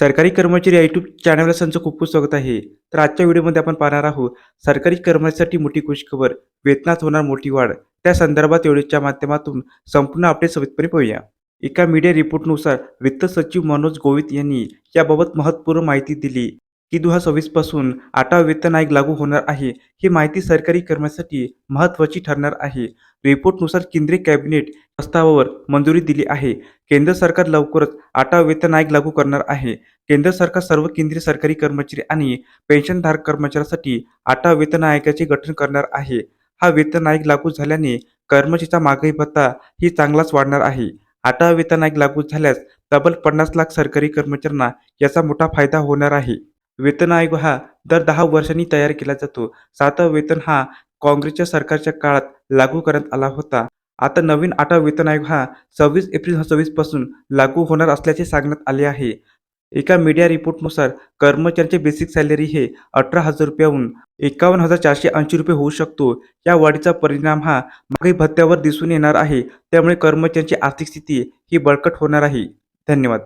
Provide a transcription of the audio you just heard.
सरकारी कर्मचारी या यूट्यूब चॅनलला संच खूप खूप स्वागत आहे. तर आजच्या व्हिडिओमध्ये आपण पाहणार आहोत सरकारी कर्मचाऱ्यांसाठी मोठी खुशखबर वेतनात होणार मोठी वाढ. त्या संदर्भात व्हिडिओच्या माध्यमातून संपूर्ण अपडेट सविस्तरपणे पाहूया. एका मीडिया रिपोर्टनुसार वित्त सचिव मनोज गोवित यांनी याबाबत महत्त्वपूर्ण माहिती दिली. की दोन हजार सव्वीसपासून आठवा वेतन आयोग लागू होणार आहे ही माहिती सरकारी कर्मचाऱ्यांसाठी महत्त्वाची ठरणार आहे. रिपोर्टनुसार केंद्रीय कॅबिनेट प्रस्तावावर मंजुरी दिली आहे. केंद्र सरकार लवकरच आठवा वेतन आयोग लागू करणार आहे. केंद्र सरकार सर्व केंद्रीय सरकारी कर्मचारी आणि पेन्शनधारक कर्मचाऱ्यांसाठी आठवा वेतन आयोगाचे गठन करणार आहे. हा वेतन आयोग लागू झाल्याने कर्मचारीचा मागणी भत्ता ही चांगलाच वाढणार आहे. आठवा वेतन आयोग लागू झाल्यास तब्बल पन्नास लाख सरकारी कर्मचाऱ्यांना याचा मोठा फायदा होणार आहे. वेतन आयोग हा दर दहा वर्षांनी तयार केला जातो. सातवा वेतन हा काँग्रेसच्या सरकारच्या काळात लागू करण्यात आला होता. आता नवीन आठवा वेतन आयोग हा सव्वीस एप्रिल सव्वीसपासून लागू होणार असल्याचे सांगण्यात आले आहे. एका मीडिया रिपोर्टनुसार कर्मचाऱ्यांचे बेसिक सॅलरी हे अठरा हजार रुपयाहून एकावन्न हजार चारशे ऐंशी रुपये होऊ शकतो. या वाढीचा परिणाम हा मागे भत्त्यावर दिसून येणार आहे. त्यामुळे कर्मचाऱ्यांची आर्थिक स्थिती ही बळकट होणार आहे. धन्यवाद.